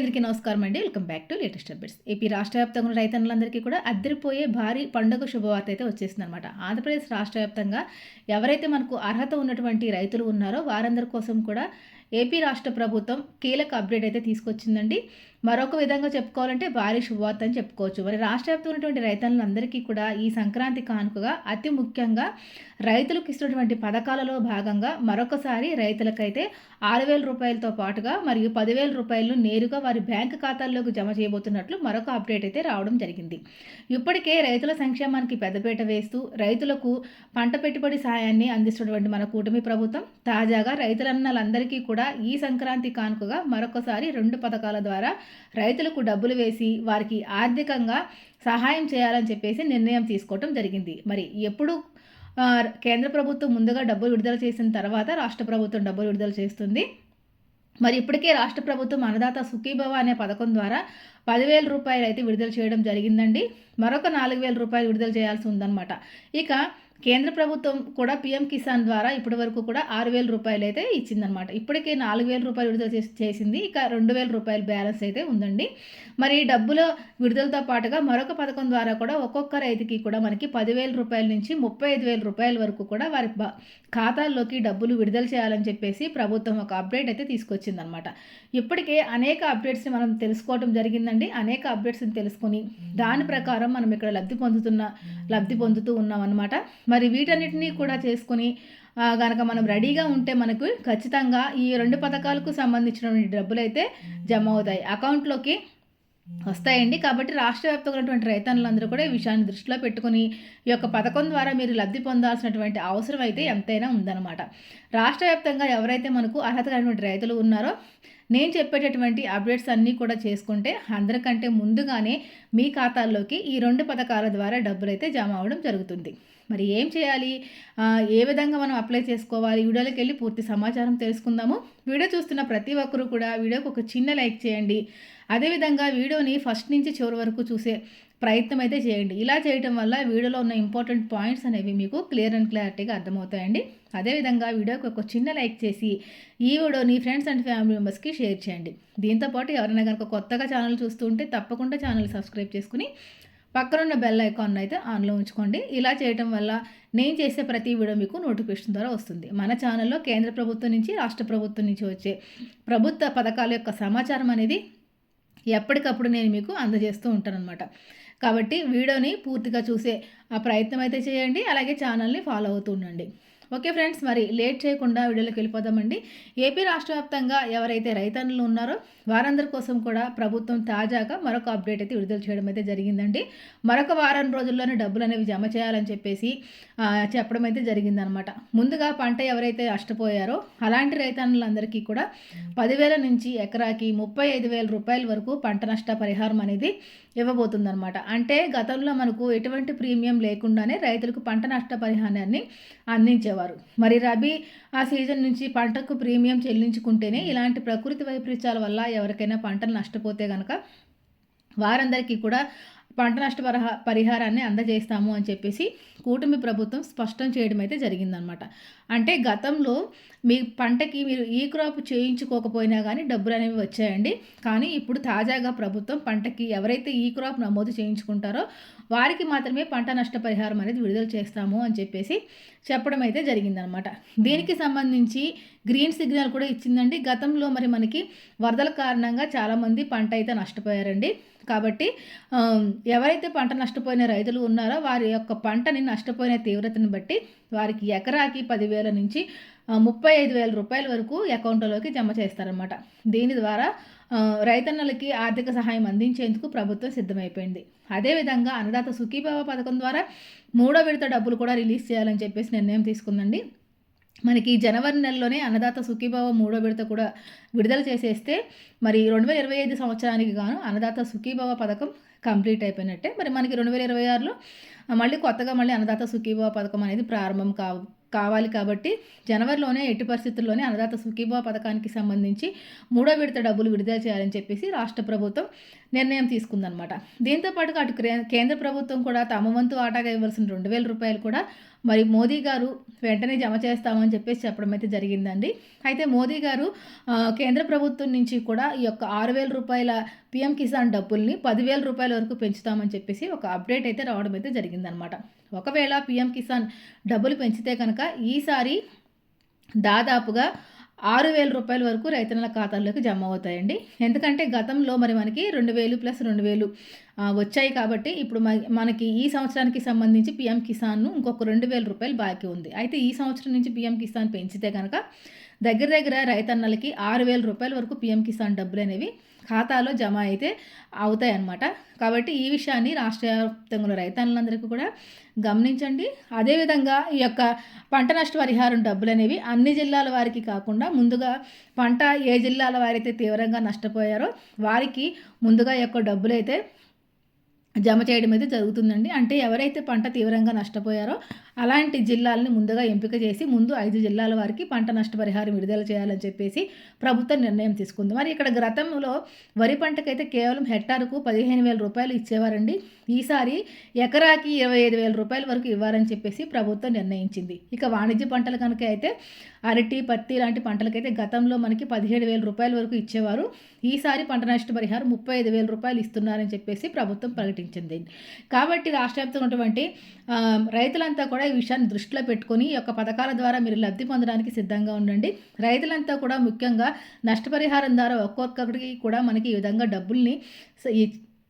అందరికీ నమస్కారం అండి. Welcome back to latest updates. AP రాష్ట్ర వ్యాప్తంగా ఉన్న రైతన్నులందరికీ కూడా అద్దరిపోయే భారీ పండుగ శుభవార్త అయితే వచ్చేసింది అనమాట ఆంధ్రప్రదేశ్ రాష్ట్ర వ్యాప్తంగా ఎవరైతే మనకు అర్హత ఉన్నటువంటి రైతులు ఉన్నారో వారందరి కోసం కూడా ఏపీ రాష్ట్ర ప్రభుత్వం కీలక అప్డేట్ అయితే తీసుకొచ్చిందండి. మరొక విధంగా చెప్పుకోవాలంటే భారీ శుభవార్త అని చెప్పుకోవచ్చు. మరి రాష్ట్ర వ్యాప్తంగా ఉన్నటువంటి రైతులందరికీ కూడా ఈ సంక్రాంతి కానుకగా అతి ముఖ్యంగా రైతులకు ఇస్తున్నటువంటి పథకాలలో భాగంగా మరొకసారి రైతులకైతే ఆరు వేల రూపాయలతో పాటుగా మరియు పదివేల రూపాయలు నేరుగా వారి బ్యాంకు ఖాతాల్లోకి జమ చేయబోతున్నట్లు మరొక అప్డేట్ అయితే రావడం జరిగింది. ఇప్పటికే రైతుల సంక్షేమానికి పెద్దపీట వేస్తూ రైతులకు పంట పెట్టుబడి సహాయాన్ని అందిస్తున్నటువంటి మన కూటమి ప్రభుత్వం తాజాగా రైతులన్నలందరికీ కూడా ఈ సంక్రాంతి కానుకగా మరొకసారి రెండు పథకాల ద్వారా రైతులకు డబ్బులు వేసి వారికి ఆర్థికంగా సహాయం చేయాలని చెప్పేసి నిర్ణయం తీసుకోవటం జరిగింది. మరి ఎప్పుడు కేంద్ర ప్రభుత్వం ముందుగా డబ్బులు విడుదల చేసిన తర్వాత రాష్ట్ర ప్రభుత్వం డబ్బులు విడుదల చేస్తుంది. మరి ఇప్పటికే రాష్ట్ర ప్రభుత్వం అన్నదాత సుఖీభవ అనే పథకం ద్వారా పదివేల రూపాయలు అయితే విడుదల చేయడం జరిగిందండి. మరొక నాలుగు వేల రూపాయలు విడుదల చేయాల్సి ఉందన్నమాట. ఇక కేంద్ర ప్రభుత్వం కూడా పీఎం కిసాన్ ద్వారా ఇప్పటి వరకు కూడా ఆరు వేల రూపాయలు అయితే ఇచ్చిందనమాట ఇప్పటికే నాలుగు వేల రూపాయలు విడుదల చేసింది. ఇక రెండు వేల రూపాయల బ్యాలెన్స్ అయితే ఉందండి. మరి డబ్బుల విడుదలతో పాటుగా మరొక పథకం ద్వారా కూడా ఒక్కొక్క రైతుకి కూడా మనకి పదివేల రూపాయల నుంచి ముప్పై ఐదు వేల రూపాయల వరకు కూడా వారి ఖాతాల్లోకి డబ్బులు విడుదల చేయాలని చెప్పేసి ప్రభుత్వం ఒక అప్డేట్ అయితే తీసుకొచ్చిందనమాట ఇప్పటికే అనేక అప్డేట్స్ని మనం తెలుసుకోవడం జరిగిందండి. అనేక అప్డేట్స్ని తెలుసుకొని దాని ప్రకారం మనం ఇక్కడ లబ్ధి పొందుతున్న లబ్ధి పొందుతూ ఉన్నాం అనమాట మరి వీటన్నిటినీ కూడా చేసుకుని కనుక మనం రెడీగా ఉంటే మనకు ఖచ్చితంగా ఈ రెండు పథకాలకు సంబంధించినటువంటి డబ్బులు అయితే జమ అవుతాయి అకౌంట్లోకి వస్తాయండి. కాబట్టి రాష్ట్ర వ్యాప్తంగా ఉన్నటువంటి రైతన్నులందరూ కూడా ఈ విషయాన్ని దృష్టిలో పెట్టుకుని ఈ యొక్క పథకం ద్వారా మీరు లబ్ధి పొందాల్సినటువంటి అవసరం అయితే ఎంతైనా ఉందన్నమాట. రాష్ట్ర వ్యాప్తంగా ఎవరైతే మనకు అర్హత కలిగినటువంటి రైతులు ఉన్నారో నేను చెప్పేటటువంటి అప్డేట్స్ అన్నీ కూడా చేసుకుంటే అందరికంటే ముందుగానే మీ ఖాతాల్లోకి ఈ రెండు పథకాల ద్వారా డబ్బులు అయితే జమ అవ్వడం జరుగుతుంది. మరి ఏం చేయాలి? ఏ విధంగా మనం అప్లై చేసుకోవాలి? వీడియోలోకి వెళ్ళి పూర్తి సమాచారం తెలుసుకుందాము. వీడియో చూస్తున్న ప్రతి ఒక్కరూ కూడా వీడియోకి ఒక చిన్న లైక్ చేయండి. అదేవిధంగా వీడియోని ఫస్ట్ నుంచి చివరి వరకు చూసే ప్రయత్నం అయితే చేయండి. ఇలా చేయటం వల్ల వీడియోలో ఉన్న ఇంపార్టెంట్ పాయింట్స్ అనేవి మీకు క్లియర్ అండ్ క్లారిటీగా అర్థమవుతాయండి. అదేవిధంగా వీడియోకి ఒక చిన్న లైక్ చేసి ఈ వీడియోని ఫ్రెండ్స్ అండ్ ఫ్యామిలీ మెంబర్స్కి షేర్ చేయండి. దీంతోపాటు ఎవరైనా కనుక కొత్తగా ఛానల్ చూస్తుంటే తప్పకుండా ఛానల్ సబ్స్క్రైబ్ చేసుకుని పక్కనున్న బెల్ ఐకాన్ అయితే ఆన్లో ఉంచుకోండి. ఇలా చేయటం వల్ల నేను చేసే ప్రతి వీడియో మీకు నోటిఫికేషన్ ద్వారా వస్తుంది. మన ఛానల్లో కేంద్ర ప్రభుత్వం నుంచి రాష్ట్ర ప్రభుత్వం నుంచి వచ్చే ప్రభుత్వ పథకాల యొక్క సమాచారం అనేది ఎప్పటికప్పుడు నేను మీకు అందజేస్తూ ఉంటానన్నమాట. కాబట్టి వీడియోని పూర్తిగా చూసే ఆ ప్రయత్నం అయితే చేయండి అలాగే ఛానల్ని ఫాలో అవుతూ ఉండండి. ఓకే ఫ్రెండ్స్ మరి లేట్ చేయకుండా వీడియోలోకి వెళ్ళిపోదామండి. ఏపీ రాష్ట్ర వ్యాప్తంగా ఎవరైతే రైతన్నులు ఉన్నారో వారందరి కోసం కూడా ప్రభుత్వం తాజాగా మరొక అప్డేట్ అయితే విడుదల చేయడం అయితే జరిగిందండి. మరొక వారం రోజుల్లోనే డబ్బులు అనేవి జమ చేయాలని చెప్పేసి చెప్పడం అయితే జరిగిందనమాట. ముందుగా పంట ఎవరైతే నష్టపోయారో అలాంటి రైతన్నులందరికీ కూడా పదివేల నుంచి ఎకరాకి ముప్పై ఐదు వేల రూపాయల వరకు పంట నష్ట పరిహారం అనేది ఇవ్వబోతుందన్నమాట. అంటే గతంలో మనకు ఎటువంటి ప్రీమియం లేకుండానే రైతులకు పంట నష్ట పరిహారాన్ని అందించేవారు. మరి రబీ ఆ సీజన్ నుంచి పంటకు ప్రీమియం చెల్లించుకుంటేనే ఇలాంటి ప్రకృతి వైపరీత్యాల వల్ల ఎవరికైనా పంటలు నష్టపోతే కనుక వారందరికీ కూడా పంట నష్ట పరిహారాన్ని అందజేస్తాము అని చెప్పేసి కూటమి ప్రభుత్వం స్పష్టం చేయడం అయితే జరిగిందనమాట. అంటే గతంలో మీ పంటకి మీరు ఈ క్రాప్ చేయించుకోకపోయినా కానీ డబ్బులు అనేవి వచ్చాయండి. కానీ ఇప్పుడు తాజాగా ప్రభుత్వం పంటకి ఎవరైతే ఈ క్రాప్ నమోదు చేయించుకుంటారో వారికి మాత్రమే పంట నష్టపరిహారం అనేది విడుదల చేస్తాము అని చెప్పేసి చెప్పడం అయితే జరిగిందనమాట. దీనికి సంబంధించి గ్రీన్ సిగ్నల్ కూడా ఇచ్చిందండి. గతంలో మరి మనకి వరదల కారణంగా చాలామంది పంట అయితే నష్టపోయారండి. కాబట్టి ఎవరైతే పంట నష్టపోయిన రైతులు ఉన్నారో వారి యొక్క పంటని నష్టపోయిన తీవ్రతను బట్టి వారికి ఎకరాకి పదివేల నుంచి ముప్పై ఐదు వేల రూపాయల వరకు అకౌంట్లోకి జమ చేస్తారనమాట దీని ద్వారా రైతన్నలకి ఆర్థిక సహాయం అందించేందుకు ప్రభుత్వం సిద్ధమైపోయింది. అదేవిధంగా అన్నదాత సుఖీభావ పథకం ద్వారా మూడో విడత డబ్బులు కూడా రిలీజ్ చేయాలని చెప్పేసి నిర్ణయం తీసుకుందండి. మనకి జనవరి నెలలోనే అన్నదాత సుఖీభావ మూడో విడత కూడా విడుదల చేసేస్తే మరి రెండు వేల ఇరవై ఐదు సంవత్సరానికి గాను అన్నదాత సుఖీభావ పథకం కంప్లీట్ అయిపోయినట్టే. మరి మనకి రెండు వేల ఇరవై ఆరులో మళ్ళీ కొత్తగా మళ్ళీ అన్నదాత సుఖీభావ పథకం అనేది ప్రారంభం కావు కావాలి కాబట్టి జనవరిలోనే ఎట్టి పరిస్థితుల్లోనే అన్నదాత సుఖీభావ పథకానికి సంబంధించి మూడో విడత డబ్బులు విడుదల చేయాలని చెప్పేసి రాష్ట్ర ప్రభుత్వం నిర్ణయం తీసుకుందనమాట దీంతో పాటుగా అటు కేంద్ర ప్రభుత్వం కూడా తమ వంతు ఆటగా ఇవ్వాల్సిన రెండు వేల రూపాయలు కూడా మరి మోదీ గారు వెంటనే జమ చేస్తామని చెప్పేసి చెప్పడం అయితే జరిగిందండి. అయితే మోదీ గారు కేంద్ర ప్రభుత్వం నుంచి కూడా ఈ యొక్క ఆరు వేల రూపాయల పిఎం కిసాన్ డబ్బుల్ని పదివేల రూపాయల వరకు పెంచుతామని చెప్పేసి ఒక అప్డేట్ అయితే రావడం అయితే జరిగిందనమాట ఒకవేళ పిఎం కిసాన్ డబ్బులు పెంచితే కనుక ఈసారి దాదాపుగా ఆరు వేల రూపాయల వరకు రైతన్నల ఖాతాల్లోకి జమ అవుతాయండి. ఎందుకంటే గతంలో మరి మనకి రెండు వేలు ప్లస్ రెండు వేలు వచ్చాయి కాబట్టి ఇప్పుడు మ- మనకి ఈ సంవత్సరానికి సంబంధించి పిఎం కిసాన్ను ఇంకొక రెండు వేల రూపాయలు బాకీ ఉంది. అయితే ఈ సంవత్సరం నుంచి పిఎం కిసాన్ పెంచితే కనుక దగ్గర దగ్గర రైతన్నలకి ఆరు వేల రూపాయల వరకు పిఎం కిసాన్ డబ్బులు అనేవి ఖాతాలో జమ అయితే అవుతాయి అన్నమాట కాబట్టి ఈ విషయాన్ని రాష్ట్ర వ్యాప్తంగా రైతన్నులందరికీ కూడా గమనించండి. అదేవిధంగా ఈ యొక్క పంట నష్ట పరిహారం డబ్బులు అనేవి అన్ని జిల్లాల వారికి కాకుండా ముందుగా పంట ఏ జిల్లాల వారైతే తీవ్రంగా నష్టపోయారో వారికి ముందుగా ఈ యొక్క డబ్బులు అయితే జమ చేయడం అయితే జరుగుతుందండి. అంటే ఎవరైతే పంట తీవ్రంగా నష్టపోయారో అలాంటి జిల్లాలని ముందుగా ఎంపిక చేసి ముందు ఐదు జిల్లాల వారికి పంట నష్టపరిహారం విడుదల చేయాలని చెప్పేసి ప్రభుత్వం నిర్ణయం తీసుకుంది. మరి ఇక్కడ గతంలో వరి పంటకైతే కేవలం హెక్టార్కు పదిహేను వేల రూపాయలు ఇచ్చేవారండి. ఈసారి ఎకరాకి ఇరవై ఐదు వేల రూపాయల వరకు ఇవ్వాలని చెప్పేసి ప్రభుత్వం నిర్ణయించింది. ఇక వాణిజ్య పంటలు కనుక అయితే అరటి పత్తి లాంటి పంటలకైతే గతంలో మనకి పదిహేడు వేల రూపాయల వరకు ఇచ్చేవారు. ఈసారి పంట నష్ట పరిహారం ముప్పై ఐదు వేల రూపాయలు ఇస్తున్నారని చెప్పేసి ప్రభుత్వం ప్రకటించింది. కాబట్టి రాష్ట్ర వ్యాప్తంగా ఉన్నటువంటి రైతులంతా కూడా ఈ విషయాన్ని దృష్టిలో పెట్టుకొని ఈ యొక్క పథకాల ద్వారా మీరు లబ్ధి పొందడానికి సిద్ధంగా ఉండండి. రైతులంతా కూడా ముఖ్యంగా నష్టపరిహారం ద్వారా ఒక్కొక్కరికి కూడా మనకి ఈ విధంగా డబ్బుల్ని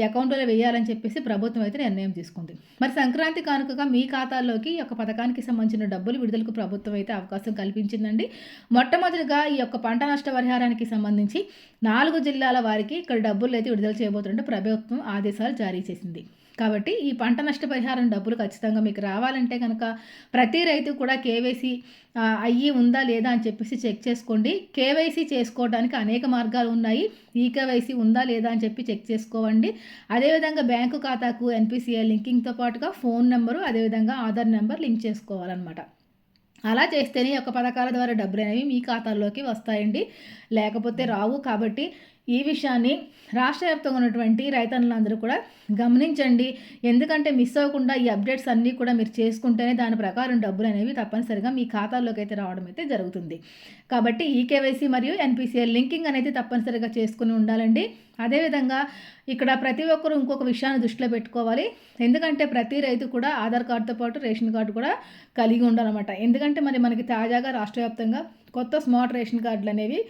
అకౌంట్లో వేయాలని చెప్పేసి ప్రభుత్వం అయితే నిర్ణయం తీసుకుంది. మరి సంక్రాంతి కానుకగా మీ ఖాతాల్లోకి ఈ యొక్క పథకానికి సంబంధించిన డబ్బులు విడుదలకు ప్రభుత్వం అయితే అవకాశం కల్పించిందండి. మొట్టమొదటిగా ఈ యొక్క పంట నష్ట పరిహారానికి సంబంధించి నాలుగు జిల్లాల వారికి ఇక్కడ డబ్బులు అయితే విడుదల చేయబోతుంటే ప్రభుత్వం ఆదేశాలు జారీ చేసింది. కాబట్టి ఈ పంట నష్టపరిహారం డబ్బులు ఖచ్చితంగా మీకు రావాలంటే కనుక ప్రతి రైతు కూడా కేవైసీ అయ్యి ఉందా లేదా అని చెప్పేసి చెక్ చేసుకోండి. కేవైసీ చేసుకోవడానికి అనేక మార్గాలు ఉన్నాయి. ఈ కేవైసీ ఉందా లేదా అని చెప్పి చెక్ చేసుకోవండి. అదేవిధంగా బ్యాంకు ఖాతాకు ఎన్పిసిఐ లింకింగ్తో పాటుగా ఫోన్ నెంబరు అదేవిధంగా ఆధార్ నెంబర్ లింక్ చేసుకోవాలన్నమాట. అలా చేస్తేనే ఒక యొక్క పథకాల ద్వారా డబ్బులు అనేవి మీ ఖాతాల్లోకి వస్తాయండి. లేకపోతే రావు కాబట్టి ఈ విషయాన్ని రాష్ట్ర వ్యాప్తంగా ఉన్నటువంటి రైతన్నులందరూ కూడా గమనించండి. ఎందుకంటే మిస్ అవ్వకుండా ఈ అప్డేట్స్ అన్నీ కూడా మీరు చేసుకుంటేనే దాని ప్రకారం డబ్బులు అనేవి తప్పనిసరిగా మీ ఖాతాల్లోకి అయితే రావడం అయితే జరుగుతుంది. కాబట్టి ఈ కేవైసీ మరియు ఎన్పిసిఎల్ లింకింగ్ అనేది తప్పనిసరిగా చేసుకుని ఉండాలండి. అదేవిధంగా ఇక్కడ ప్రతి ఒక్కరూ ఇంకొక విషయాన్ని దృష్టిలో పెట్టుకోవాలి. ఎందుకంటే ప్రతి రైతు కూడా ఆధార్ కార్డుతో పాటు రేషన్ కార్డు కూడా కలిగి ఉండాలన్నమాట. ఎందుకంటే మరి మనకి తాజాగా రాష్ట్ర వ్యాప్తంగా కొత్త స్మార్ట్ రేషన్ కార్డులు అనేవి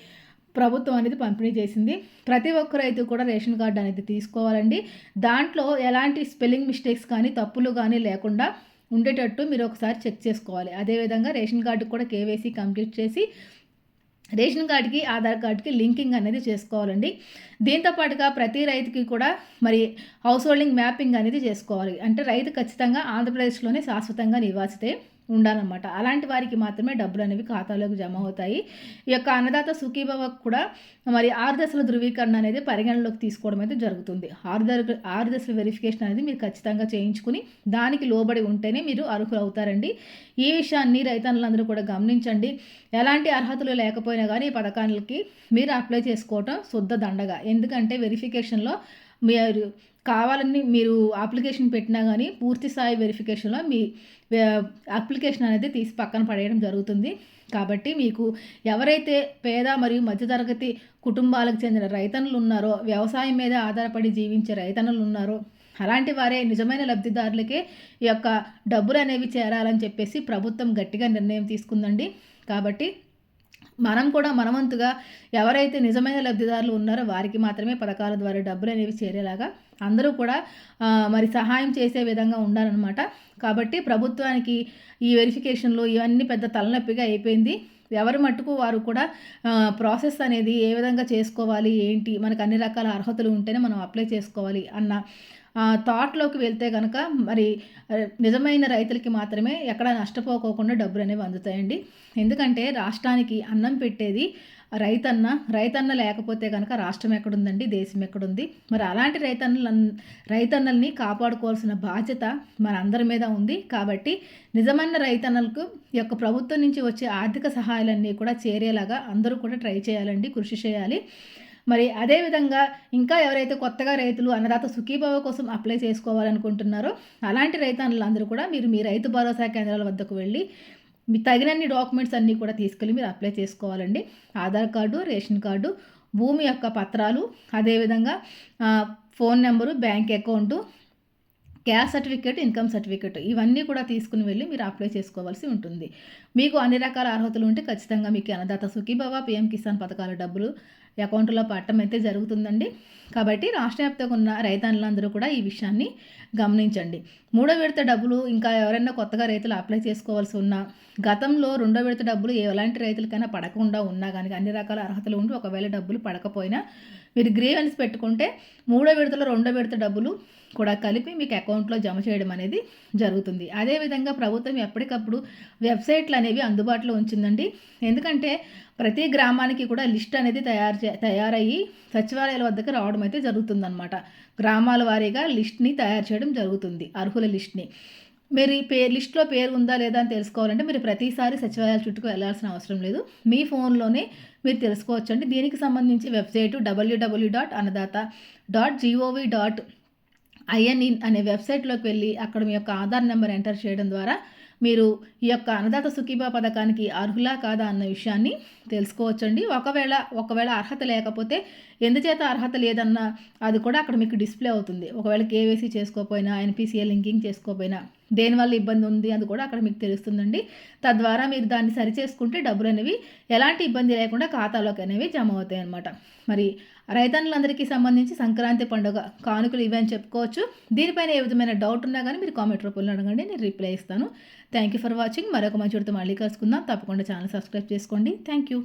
ప్రభుత్వం అనేది పంపిణీ చేసింది. ప్రతి ఒక్క రైతు కూడా రేషన్ కార్డు అనేది తీసుకోవాలండి. దాంట్లో ఎలాంటి స్పెల్లింగ్ మిస్టేక్స్ కానీ తప్పులు కానీ లేకుండా ఉండేటట్టు మీరు ఒకసారి చెక్ చేసుకోవాలి. అదేవిధంగా రేషన్ కార్డు కూడా కేవైసీ కంప్లీట్ చేసి రేషన్ కార్డుకి ఆధార్ కార్డుకి లింకింగ్ అనేది చేసుకోవాలండి. దీంతో పాటుగా ప్రతి రైతుకి కూడా మరి హౌస్ హోల్డింగ్ మ్యాపింగ్ అనేది చేసుకోవాలి. అంటే రైతు ఖచ్చితంగా ఆంధ్రప్రదేశ్లోనే శాశ్వతంగా నివాసితే ఉండాలన్నమాట. అలాంటి వారికి మాత్రమే డబ్బులు అనేవి ఖాతాలోకి జమ అవుతాయి. ఈ యొక్క అన్నదాత సుఖీభవకు కూడా మరి ఆరు దశల ధృవీకరణ అనేది పరిగణలోకి తీసుకోవడం అయితే జరుగుతుంది. ఆరు దశ ఆరు దశల వెరిఫికేషన్ అనేది మీరు ఖచ్చితంగా చేయించుకుని దానికి లోబడి ఉంటేనే మీరు అర్హులు అవుతారండి ఈ విషయాన్ని రైతన్నులందరూ కూడా గమనించండి. ఎలాంటి అర్హతలు లేకపోయినా కానీ ఈ పథకానికి మీరు అప్లై చేసుకోవటం శుద్ధ దండగా. ఎందుకంటే వెరిఫికేషన్లో మీరు కావాలని మీరు అప్లికేషన్ పెట్టినా కానీ పూర్తి స్థాయి వెరిఫికేషన్లో మీ అప్లికేషన్ అనేది తీసి పక్కన పడేయడం జరుగుతుంది. కాబట్టి మీకు ఎవరైతే పేద మరియు మధ్యతరగతి కుటుంబాలకు చెందిన రైతన్నులు ఉన్నారో వ్యవసాయం మీద ఆధారపడి జీవించే రైతన్నులు ఉన్నారో అలాంటి వారే నిజమైన లబ్ధిదారులకే ఈ యొక్క డబ్బులు అనేవి చేరాలని చెప్పేసి ప్రభుత్వం గట్టిగా నిర్ణయం తీసుకుందండి. కాబట్టి మనం కూడా మనవంతుగా ఎవరైతే నిజమైన లబ్ధిదారులు ఉన్నారో వారికి మాత్రమే పథకాల ద్వారా డబ్బులు అనేవి చేరేలాగా అందరూ కూడా మరి సహాయం చేసే విధంగా ఉండాలన్నమాట. కాబట్టి ప్రభుత్వానికి ఈ వెరిఫికేషన్లు ఇవన్నీ పెద్ద తలనొప్పిగా అయిపోయింది. ఎవరి మట్టుకు వారు కూడా ప్రాసెస్ అనేది ఏ విధంగా చేసుకోవాలి ఏంటి మనకు అన్ని రకాల అర్హతలు ఉంటేనే మనం అప్లై చేసుకోవాలి అన్న థాట్లోకి వెళ్తే కనుక మరి నిజమైన రైతులకి మాత్రమే ఎక్కడ నష్టపోకోకుండా డబ్బులు అనేవి అందుతాయండి. ఎందుకంటే రాష్ట్రానికి అన్నం పెట్టేది రైతన్న రైతన్న లేకపోతే కనుక రాష్ట్రం ఎక్కడుందండి? దేశం ఎక్కడుంది? మరి అలాంటి రైతన్నల రైతన్నల్ని కాపాడుకోవాల్సిన బాధ్యత మనందరి మీద ఉంది. కాబట్టి నిజమైన రైతన్నలకు యొక్క ప్రభుత్వం నుంచి వచ్చే ఆర్థిక సహాయాలన్నీ కూడా చేరేలాగా అందరూ కూడా ట్రై చేయాలండి కృషి చేయాలి. మరి అదేవిధంగా ఇంకా ఎవరైతే కొత్తగా రైతులు అన్నదాత సుఖీభావ కోసం అప్లై చేసుకోవాలనుకుంటున్నారో అలాంటి రైతన్నులందరూ కూడా మీరు మీ రైతు భరోసా కేంద్రాల వద్దకు వెళ్ళి మీ తగినన్ని డాక్యుమెంట్స్ అన్నీ కూడా తీసుకెళ్ళి మీరు అప్లై చేసుకోవాలండి. ఆధార్ కార్డు రేషన్ కార్డు భూమి యొక్క పత్రాలు అదేవిధంగా phone number bank account caste certificate income certificate ఇవన్నీ కూడా తీసుకుని వెళ్ళి మీరు అప్లై చేసుకోవాల్సి ఉంటుంది. మీకు అన్ని రకాల అర్హతలు ఉంటే ఖచ్చితంగా మీకు అన్నదాత సుఖీభవ పిఎం కిసాన్ పథకాల డబ్బులు అకౌంట్లో పట్టడం అయితే జరుగుతుందండి. కాబట్టి రాష్ట్ర వ్యాప్తంగా ఉన్న రైతన్నులందరూ కూడా ఈ విషయాన్ని గమనించండి. మూడో విడత డబ్బులు ఇంకా ఎవరైనా కొత్తగా రైతులు అప్లై చేసుకోవాల్సి ఉన్నా గతంలో రెండో విడత డబ్బులు ఎలాంటి రైతులకైనా పడకుండా ఉన్నా కానీ అన్ని రకాల అర్హతలు ఉండి ఒకవేళ డబ్బులు పడకపోయినా మీరు గ్రీవెన్స్ పెట్టుకుంటే మూడో విడతలో రెండో విడత డబ్బులు కూడా కలిపి మీకు అకౌంట్లో జమ చేయడం అనేది జరుగుతుంది. అదేవిధంగా ప్రభుత్వం ఎప్పటికప్పుడు వెబ్సైట్లు అనేవి అందుబాటులో ఉంచిందండి. ఎందుకంటే ప్రతి గ్రామానికి కూడా లిస్ట్ అనేది తయారు చే తయారయ్యి సచివాలయాల వద్దకు రావడం అయితే జరుగుతుందన్నమాట. గ్రామాల వారీగా లిస్ట్ని తయారు చేయడం జరుగుతుంది అర్హుల లిస్ట్ని. మీరు ఈ పేరు లిస్ట్లో పేరు ఉందా లేదా అని తెలుసుకోవాలంటే మీరు ప్రతిసారి సచివాలయాల చుట్టూ వెళ్ళాల్సిన అవసరం లేదు. మీ ఫోన్లోనే మీరు తెలుసుకోవచ్చండి. దీనికి సంబంధించి website WWW dot Annadata dot GOV dot IN అనే వెబ్సైట్లోకి వెళ్ళి అక్కడ మీ యొక్క ఆధార్ నెంబర్ ఎంటర్ చేయడం ద్వారా మీరు ఈ యొక్క అన్నదాత సుఖీబా పథకానికి అర్హులా కాదా అన్న విషయాన్ని తెలుసుకోవచ్చండి. ఒకవేళ ఒకవేళ అర్హత లేకపోతే ఎందుచేత అర్హత లేదన్న అది కూడా అక్కడ మీకు డిస్ప్లే అవుతుంది. ఒకవేళ కేవైసీ చేసుకోకపోయినా ఎన్పిసిఏ లింకింగ్ చేసుకోకపోయినా దేనివల్ల ఇబ్బంది ఉంది అది కూడా అక్కడ మీకు తెలుస్తుందండి. తద్వారా మీరు దాన్ని సరి చేసుకుంటే డబ్బులు అనేవి ఎలాంటి ఇబ్బంది లేకుండా ఖాతాలోకి అనేవి జమ అవుతాయి అన్నమాట మరి రైతన్నులందరికీ సంబంధించి సంక్రాంతి పండుగ కానుకలు ఇవి అని చెప్పుకోవచ్చు. దీనిపైన ఏ విధమైన డౌట్ ఉన్నా కానీ మీరు కామెంట్ రూపంలో అడగండి నేను రిప్లై ఇస్తాను. Thank you for watching. మరొక మంచి మళ్ళీ కలుసుకుందాం. తప్పకుండా ఛానల్ సబ్స్క్రైబ్ చేసుకోండి. Thank you